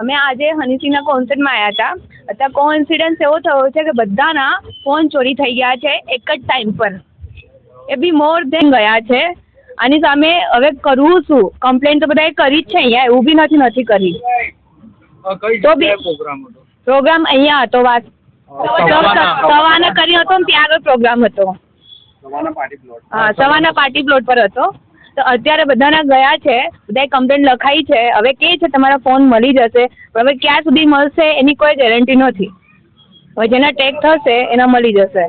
અમે આજે હનીસિંહના કોન્સર્ટમાં આવ્યા હતા. અત્યારે કોઇન્સિડન્સ એવો થયો છે કે બધાના ફોન ચોરી થઈ ગયા છે એક જ ટાઈમ પર. એ બી મોર ધેન ગયા છે. આની સામે હવે કરવું શું કમ્પ્લેન તો બધાએ કરી જ છે અહીંયા. એવું બી નથી નથી કરી. તો બી- પ્રોગ્રામ અહીંયા હતો વાત. સવારના- કર્યો કરી હતો ને ત્યાં આગળ પ્રોગ્રામ હતો. સવારના પાર્ટી પ્લોટ હા સવારના પાર્ટી પ્લોટ પર હતો. તો અત્યારે બધાના ગયા છે બધાએ કમ્પ્લેન લખાઈ છે. હવે કે છે તમારા ફોન મળી જશે પણ હવે ક્યાં સુધી મળશે એની કોઈ ગેરંટી નથી. હવે જેના ટેગ થશે એના મળી જશે.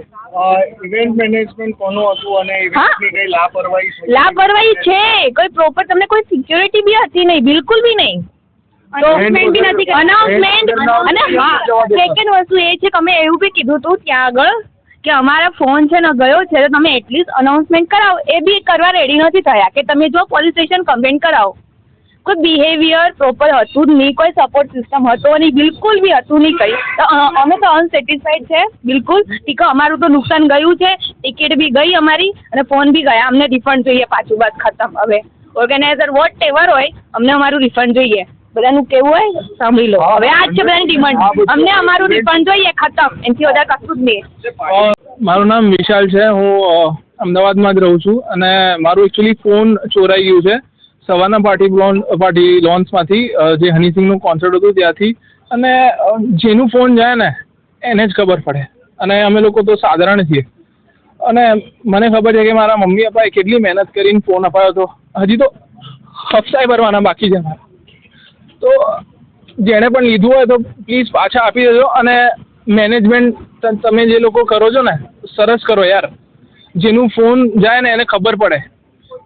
ઇવેન્ટ મેનેજમેન્ટ કોનું હતું અને ઇવેન્ટની કઈ લાપરવાહી છે? લાપરવાહી છે. કોઈ પ્રોપર તમને કોઈ સિક્યોરિટી બી હતી નહીં બિલકુલ બી નહીં. અનાઉન્સમેન્ટ બી નથી અનાઉન્સમેન્ટ અને હા સેકન્ડ વસ્તુ એ છે કે અમે એવું બી કીધું હતું ત્યાં આગળ કે અમારા ફોન છે ને ગયો છે, તો તમે એટલીસ્ટ અનાઉન્સમેન્ટ કરાવો. એ બી કરવા રેડી નથી થયા કે તમે જો પોલીસ સ્ટેશન કમ્પ્લેન કરાવો. કોઈ બિહેવિયર પ્રોપર હતું જ નહીં, કોઈ સપોર્ટ સિસ્ટમ હતો નહીં, બિલકુલ બી હતું નહીં કંઈ. તો અમે તો અનસેટિસ્ફાઈડ છે, બિલકુલ. ઠીક અમારું તો નુકસાન ગયું છે ટિકિટ બી ગઈ અમારી અને ફોન બી ગયા. અમને રિફંડ જોઈએ પાછું, બસ ખતમ. હવે ઓર્ગેનાઇઝર વોટ એવર હોય, અમને અમારું રિફંડ જોઈએ. બધાનું કેવું હોય? સાંભળી લો. હવે આ જ છે બધાની ડિમાન્ડ અમને અમારું રિફંડ જોઈએ ખતમ. એનાથી વધારે કશું જ નહીં. મારું નામ વિશાલ છે. હું અમદાવાદમાં જ રહું છું. અને મારું એકચ્યુઅલી ફોન ચોરાઈ ગયું છે. સવારના પાર્ટી લોન પાર્ટી લોન્સમાંથી જે હનીસિંગનું કોન્સર્ટ હતું ત્યાંથી. અને જેનું ફોન જાય ને એને જ ખબર પડે. અને અમે લોકો તો સાધારણ છીએ. અને મને ખબર છે કે મારા મમ્મી પપ્પાએ કેટલી મહેનત કરીને ફોન અપાયો હતો. હજી તો હફસાઈ ભરવાના બાકી છે મારા. તો જેણે પણ લીધું હોય તો પ્લીઝ પાછા આપી દેજો અને મેનેજમેન્ટ તમે જે લોકો કરો છો ને સરસ કરો યાર. જેનું ફોન જાય ને એને ખબર પડે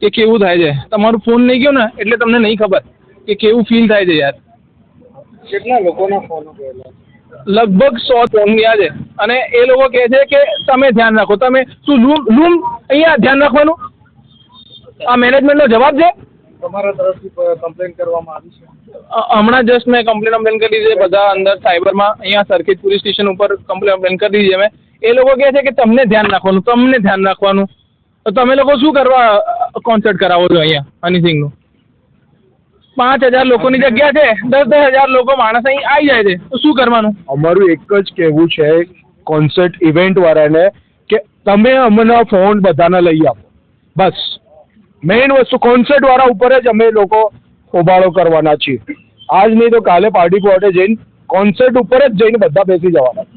કે કેવું થાય છે. તમારું ફોન નહીં ગયો ને એટલે તમને નહીં ખબર કે કેવું ફીલ થાય છે યાર. કેટલા લોકોના ફોન ગયેલા? લગભગ સો ફોન ગયા છે. અને એ લોકો કહે છે કે તમે ધ્યાન રાખો. તમે શું લૂમ લૂમ અહીંયા ધ્યાન રાખવાનું? આ મેનેજમેન્ટનો જવાબ છે? તમારા તરફથી કમ્પ્લેન કરવામાં આવી છે? હમણાં જસ્ટ મેં કમ્પ્લેન કમ્પ્લેન કરી છે બધા અંદર સાયબરમાં અહીંયા સરખેજ પોલીસ સ્ટેશન ઉપર કમ્પ્લેન કમ્પ્લેન કરી દીધી મેં એ લોકો કહે છે કે તમને ધ્યાન રાખવાનું તમને ધ્યાન રાખવાનું. તો તમે લોકો શું કરવા કોન્સર્ટ કરાવો છો અહીંયા હનીસિંગનું પાંચ હજાર લોકોની જગ્યા છે દસ દસ હજાર લોકો માણસ અહીં આવી જાય છે. તો શું કરવાનું? અમારું એક જ કહેવું છે કોન્સર્ટ ઇવેન્ટ વાળાને કે તમે અમને ફોન બધાને લઈ આપો બસ. મેઇન વસ્તુ કોન્સર્ટ વાળા ઉપર જ અમે લોકો હોબાળો કરવાના છીએ. આજ નહીં તો કાલે પાર્ટી પ્લોટે જઈને કોન્સર્ટ ઉપર જ જઈને બધા બેસી જવાના.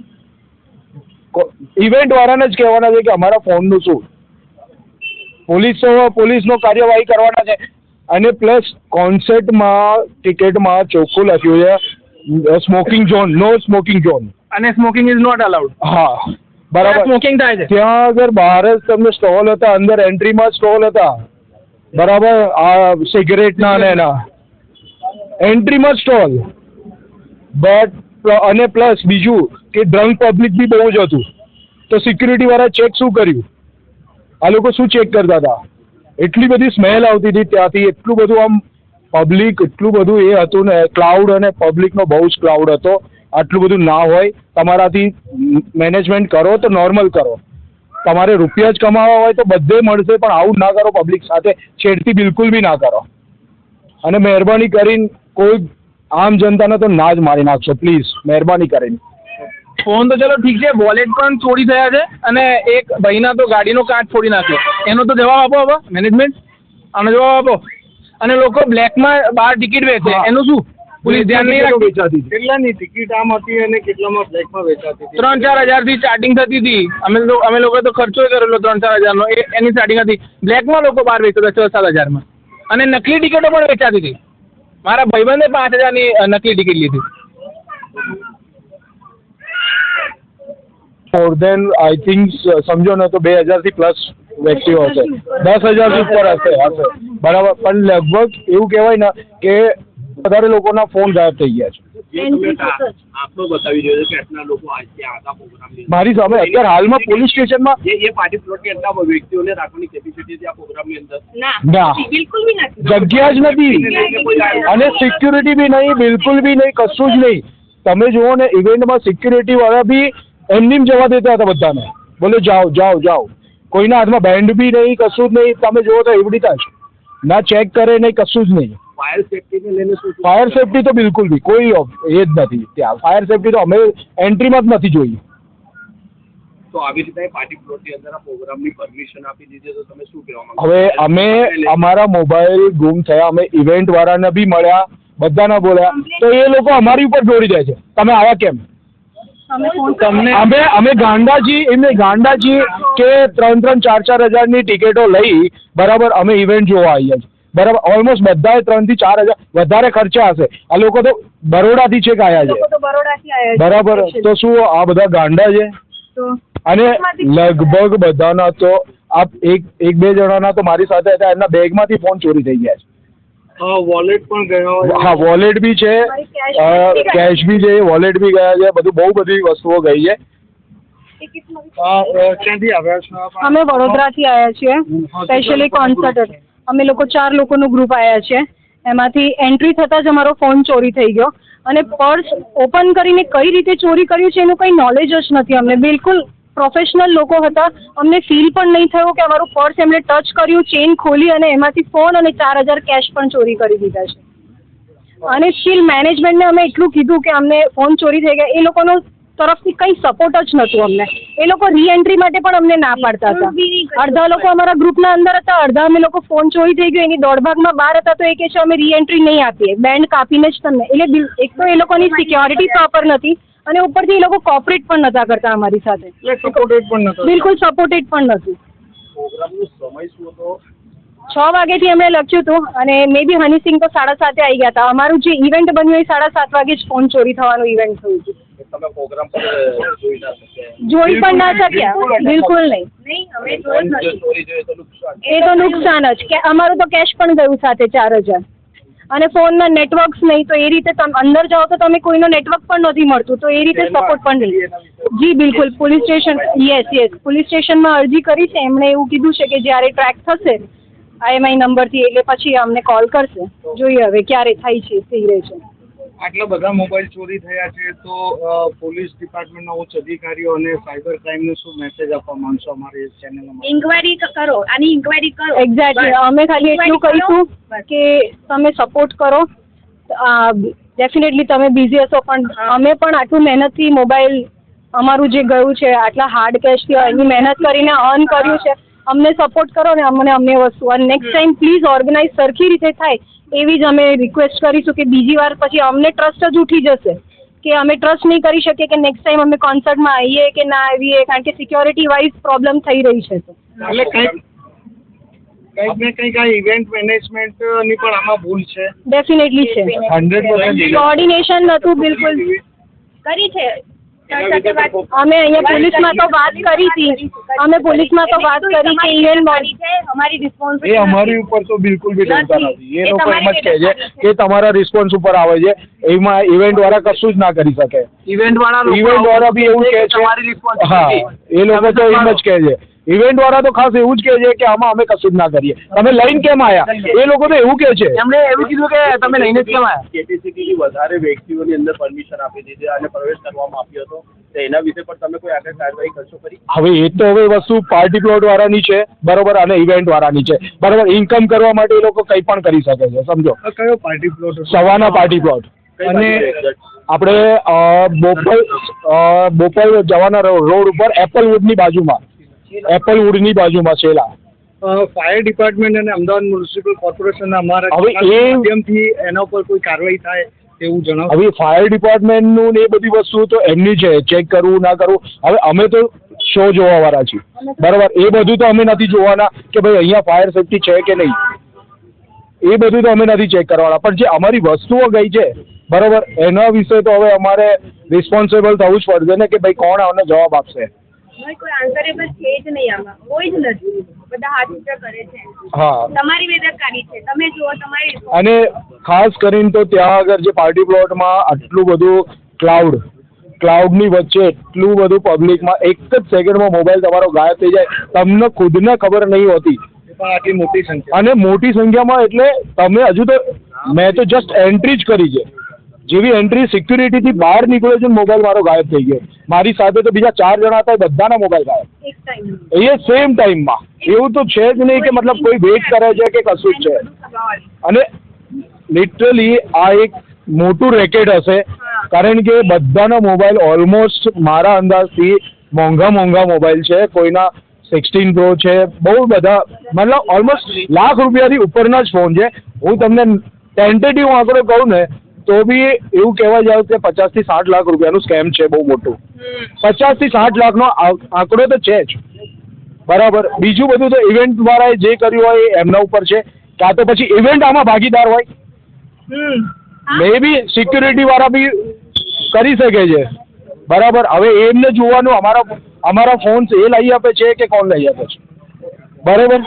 ઇવેન્ટ વાળાને જ કહેવાના છે કે અમારા ફોનનું શું? પોલીસો પોલીસનો કાર્યવાહી કરવાના છે. અને પ્લસ કોન્સર્ટમાં ટિકિટમાં ચોખ્ખું લખ્યું છે smoking zone no smoking zone અને સ્મોકિંગ ઇઝ નોટ અલાઉડ હા બરાબર. સ્મોકિંગ થાય છે. ત્યાં આગળ બહાર જ તમને સ્ટોલ હતા અંદર એન્ટ્રીમાં સ્ટોલ હતા. બરાબર? આ સિગરેટના અને એના. એન્ટ્રીમાં સ્ટોલ બટ અને પ્લસ બીજું કે ડ્રંક પબ્લિક બી બહુ જ હતું. તો સિક્યુરિટી વાળા ચેક શું કર્યું? આ લોકો શું ચેક કરતા હતા? એટલી બધી સ્મેલ આવતી હતી ત્યાંથી, એટલું બધું આમ પબ્લિક એટલું બધું એ હતું ને ક્લાઉડ અને પબ્લિકનો બહુ જ ક્લાઉડ હતો. આટલું બધું ના હોય. તમારાથી મેનેજમેન્ટ કરો તો નોર્મલ કરો. તમારે રૂપિયા જ કમાવા હોય તો બધે મળશે, પણ આવું ના કરો પબ્લિક સાથે. છેડતી બિલકુલ બી ના કરો. અને મહેરબાની કરીને કોઈ આમ જનતાને તો ના જ મારી નાખશો પ્લીઝ મહેરબાની કરીને. ફોન તો ચલો ઠીક છે વોલેટ પણ ચોરી થયા છે અને એક ભાઈના તો ગાડીનો કાચ ફોડી નાખ્યો. એનો તો જવાબ આપો હવે મેનેજમેન્ટ આનો જવાબ આપો. અને લોકો બ્લેકમાં બહાર ટિકિટ વેચે. એનું શું? પોલીસ ધ્યાન નહીં રાખતી વેચાતી હતી. કેટલાની ટિકિટ આમ હતી અને કેટલામાં બ્લેકમાં વેચાતી હતી? ત્રણ ચાર હજારથી સ્ટાર્ટિંગ થતી હતી. અમે તો અમે લોકોએ તો ખર્ચો કરેલો ત્રણ ચાર હજારનો. એ એની સ્ટાર્ટિંગ હતી. બ્લેકમાં લોકો બહાર વેચતા હતા છ સાત હજારમાં. અને નકલી ટિકિટો પણ વેચાતી હતી. મારા ભાઈબંધે પાંચ હજારની નકલી ટિકિટ લીધી. ફોર ધેન આઈ થિંક સમજો ને તો બે હજારથી પ્લસ વ્યક્તિઓ હશે. દસ હજારથી ઉપર હશે હશે. બરાબર. પણ લગભગ એવું કહેવાય ને કે વધારે લોકોના ફોન ગાયબ થઈ ગયા છે. જે મારી સામે અત્યારે હાલમાં પોલીસ સ્ટેશનમાં જે ના જગ્યા જ નથી. અને સિક્યુરિટી બી નહીં બિલકુલ બી નહીં કશું જ નહીં. તમે જુઓ ને ઇવેન્ટમાં સિક્યુરિટી વાળા બી એમની જવા દેતા હતા બધાને. બોલે જાઓ જાઓ જાઓ. કોઈના હાથમાં બેન્ડ બી નહીં કશું જ નહીં. તમે જુઓ તો એવડી થાય છે ના ચેક કરે નહીં કશું જ નહીં. ફાયર સેફટીને લઈને શું ફાયર સેફટી તો બિલકુલ બી કોઈ એ જ નથી. ત્યાં ફાયર સેફટી તો અમે એન્ટ્રીમાં જ નથી જોઈ. તો આવી રીતે પાર્ટી પ્લોટની અંદર આ પ્રોગ્રામની પરમિશન આપી દીધી તો તમે શું કહેવા માંગો હવે અમે અમારા મોબાઈલ ગુમ થયા અમે ઇવેન્ટ વાળાને બી મળ્યા બધાને બોલ્યા. તો એ લોકો અમારી ઉપર દોડી જાય છે. તમે આવા કેમ? તમને અમે અમે ગાંડાજી એમને ગાંડાજી કે ત્રણ ત્રણ ચાર ચાર હજારની ટિકિટો લઈ બરાબર અમે ઇવેન્ટ જોવા આવીએ છીએ. બરાબર? ઓલમોસ્ટ બધાએ ત્રણથી ચાર હજાર વધારે ખર્ચા હશે. આ લોકો તો બરોડાથી છેક આવ્યા છે. તો છે. બરાબર? તો શું આ બધા ગાંડા છે? અને લગભગ બધાના તો આ એક એક બે જણાના તો મારી સાથે હતા એમના બેગમાંથી ફોન ચોરી થઈ ગયા છે. વોલેટ પણ ગયો હા વોલેટ બી છે. કેશ બી છે. વોલેટ બી ગયા છે બધું બહુ બધી વસ્તુઓ ગઈ આવ્યા છો? અમે વડોદરાથી આવ્યા છીએ સ્પેશિયલી કોન્સર્ટ અમે લોકો ચાર લોકોનું ગ્રુપ આવ્યા છે. એમાંથી એન્ટ્રી થતાં જ અમારો ફોન ચોરી થઈ ગયો. અને પર્સ ઓપન કરીને કઈ રીતે ચોરી કર્યું છે એનું કંઈ નોલેજ જ નથી અમને. બિલકુલ પ્રોફેશનલ લોકો હતા. અમને ફીલ પણ નહીં થયો કે અમારું પર્સ એમણે ટચ કર્યું ચેન ખોલી અને એમાંથી ફોન અને ચાર હજાર કેશ પણ ચોરી કરી દીધા છે. અને સ્ટીલ મેનેજમેન્ટને અમે એટલું કીધું કે અમને ફોન ચોરી થઈ ગયા. એ લોકોનો તરફથી કંઈ સપોર્ટ જ નહોતું અમને. એ લોકો રી એન્ટ્રી માટે પણ અમને ના પાડતા હતા. અડધા લોકો અમારા ગ્રુપના અંદર હતા અડધા અમે લોકો ફોન ચોરી થઈ ગયો એની દોડભાગમાં બહાર હતા તો એ કહે છે અમે રી એન્ટ્રી નહીં આપીએ. બેન્ડ કાપીને જ તમને. એટલે એક તો એ લોકોની સિક્યોરિટી પ્રોપર નથી અને ઉપરથી એ લોકો કોપરેટ પણ નતા કરતા અમારી સાથે. એટલે સપોર્ટેડ પણ નતો બિલકુલ સપોર્ટેડ પણ નહોતું હતો? છ વાગેથી એમણે લખ્યું હતું અને મે બી હનીસિંગ તો સાડા સાતે આવી ગયા હતા. અમારું જે ઇવેન્ટ બન્યું એ સાડા સાત વાગે જ ફોન ચોરી થવાનું ઇવેન્ટ થયું હતું. તમે પ્રોગ્રામ પર જોઈ ના શક્યા જોઈ પણ ના શક્યા. બિલકુલ નહીં. નહીં અમે જોઈ નથી. એ તો નુકસાન જ. કે અમારું તો કેશ પણ ગયું સાથે ચાર હજાર. અને ફોનમાં નેટવર્ક્સ નહીં તો એ રીતે તમે અંદર જાઓ તો તમે કોઈનો નેટવર્ક પણ નથી મળતું. તો એ રીતે સપોર્ટ પણ નહીં. જી બિલકુલ. Police station yes yes police સ્ટેશનમાં અરજી કરી છે. એમણે એવું કીધું છે કે જ્યારે ટ્રેક થશે આઈએમઆઈ નંબરથી એટલે પછી અમને કોલ કરશે. જોઈએ હવે ક્યારે થાય છે થઈ રહે છે. આટલા બધા મોબાઈલ ચોરી થયા છે તો પોલીસ ડિપાર્ટમેન્ટના ઉચ્ચ અધિકારીઓ અને સાયબર ક્રાઇમને શું મેસેજ આપવા માંગશો અમારી ચેનલમાં ઇન્ક્વાયરી કરો. આની ઇન્ક્વાયરી કરો. એક્ઝેક્ટલી અમે ખાલી એટલું કહીશું કે તમે સપોર્ટ કરો. ડેફિનેટલી તમે બિઝી હશો પણ અમે પણ આટલું મહેનતથી મોબાઈલ અમારું જે ગયું છે આટલા હાર્ડ કેશથી એની મહેનત કરીને અર્ન કર્યું છે. અમને સપોર્ટ કરો ને અમને અમને વસ્તુ. અને નેક્સ્ટ ટાઈમ પ્લીઝ ઓર્ગેનાઇઝ સરખી રીતે થાય એવી જ અમે રિક્વેસ્ટ કરીશું કે બીજી વાર પછી અમને ટ્રસ્ટ જ ઉઠી જશે કે અમે ટ્રસ્ટ નહીં કરી શકીએ કે નેક્સ્ટ ટાઈમ અમે કોન્સર્ટમાં આવીએ કે ના આવીએ કારણ કે સિક્યોરિટી વાઇઝ પ્રોબ્લેમ થઈ રહી છે. તો એટલે કંઈક ને કંઈક આ ઇવેન્ટ મેનેજમેન્ટની પણ આમાં ભૂલ છે. ડેફિનેટલી છે. કોઓર્ડિનેશન નહોતું બિલકુલ. કરી છે. અમે અહીંયા પોલીસમાં તો વાત કરી હતી. અમે પોલીસમાં તો વાત કરી કે રિસ્પોન્સ એ અમારી ઉપર તો બિલકુલ બી ટેન્શન નથી. એ એ લોકો એમ જ કહે છે કે તમારા રિસ્પોન્સ ઉપર આવે છે. એમાં ઇવેન્ટ વાળા કશું જ ના કરી શકે. ઇવેન્ટ વાળા ઇવેન્ટ વાળા બી એવું કહે છે. હા એ લોકો તો એમ જ કહે છે. ઇવેન્ટ વાળા તો ખાસ એવું જ કહે છે કે આમાં અમે કશું જ ના કરીએ. તમે લઈને કેમ આયા? એ લોકો તો એવું કહે છે. એમણે એવું કીધું કે તમે લઈને કેમ આવ્યા કેપીસીટી વધારે વ્યક્તિઓની અંદર પરમિશન આપી દીધી અને પ્રવેશ કરવામાં આપ્યો હતો. એના વિશે પણ તમે કોઈ આગળ કાર્યવાહી કરશો ખરી? હવે એ તો હવે વસ્તુ પાર્ટી પ્લોટ વાળાની છે બરોબર અને ઇવેન્ટ વાળાની છે. બરોબર ઇન્કમ કરવા માટે એ લોકો કંઈ પણ કરી શકે છે સમજો. કયો party plot Savana party plot અને આપણે બોપલ બોપલ જવાના રોડ ઉપર એપલ વુડની બાજુમાં. એપલવુડની બાજુમાં છેલા ફાયર ડિપાર્ટમેન્ટ અને અમદાવાદ મ્યુનિસિપલ કોર્પોરેશનના અમારા હવે એ- માધ્યમથી એના ઉપર કોઈ કાર્યવાહી થાય એવું જણાવો હવે ફાયર ડિપાર્ટમેન્ટનું ને એ બધી વસ્તુ તો એમની છે ચેક કરવું ના કરવું. હવે અમે તો શો જોવા વાળા છીએ. બરાબર? એ બધું તો અમે નથી જોવાના કે ભાઈ અહીંયા ફાયર સેફટી છે કે નહીં. એ બધું તો અમે નથી ચેક કરવાના. પણ જે અમારી વસ્તુઓ ગઈ છે બરાબર? એના વિશે તો હવે અમારે રિસ્પોન્સિબલ થવું જ પડશે ને કે ભાઈ કોણ આનો જવાબ આપશે? કોઈ કોઈ આન્સરેબલ છે જ નહીં આમાં. કોઈ જ નથી. બધા હાથ ઊંચા કરે છે. હા. તમારી બેદરકારી છે. તમે જુઓ તમારી અને ખાસ કરીને તો ત્યાં આગળ જે પાર્ટી પ્લોટમાં આટલું બધું ક્લાઉડ ક્લાઉડની વચ્ચે એટલું બધું પબ્લિકમાં એક જ સેકન્ડમાં મોબાઈલ તમારો ગાયબ થઈ જાય. તમને ખુદને ખબર નહીં હોતી. આટલી મોટી સંખ્યા. અને મોટી સંખ્યામાં એટલે તમે હજુ તો મેં તો જસ્ટ એન્ટ્રી જ કરી છે. જેવી એન્ટ્રી સિક્યુરિટીથી બહાર નીકળ્યો છે મોબાઈલ મારો ગાયબ થઈ ગયો. મારી સાથે તો બીજા ચાર જણા હતા બધાના મોબાઈલ ગાયબ. એ સેમ ટાઈમમાં એવું તો છે જ નહીં કે મતલબ કોઈ વેઇટ કરે છે કે કશું જ છે. અને લિટરલી આ એક મોટું રેકેટ હશે. કારણ કે બધાના મોબાઈલ ઓલમોસ્ટ મારા અંદાજથી મોંઘા મોંઘા મોબાઈલ છે. કોઈના સિક્સટીન પ્રો છે. બહુ બધા મતલબ ઓલમોસ્ટ લાખ રૂપિયાથી ઉપરના જ ફોન છે. હું તમને ટેન્ટેટિવ આંકડો કહું ને તો બી એવું કહેવા જાવ કે પચાસથી સાઠ લાખ રૂપિયાનું સ્કેમ છે બહુ મોટું. પચાસથી સાઠ લાખનો આંકડો તો છે જ. બરાબર. બીજું બધું તો ઇવેન્ટ વાળાએ જે કર્યું હોય એ એમના ઉપર છે. કાં તો પછી ઇવેન્ટ આમાં ભાગીદાર હોય. મે બી સિક્યુરિટી વાળા બી કરી શકે છે. બરાબર. હવે એમને જોવાનું અમારા અમારા ફોન્સ એ લઈ આપે છે કે કોણ લઈ આપે છે? બરાબર?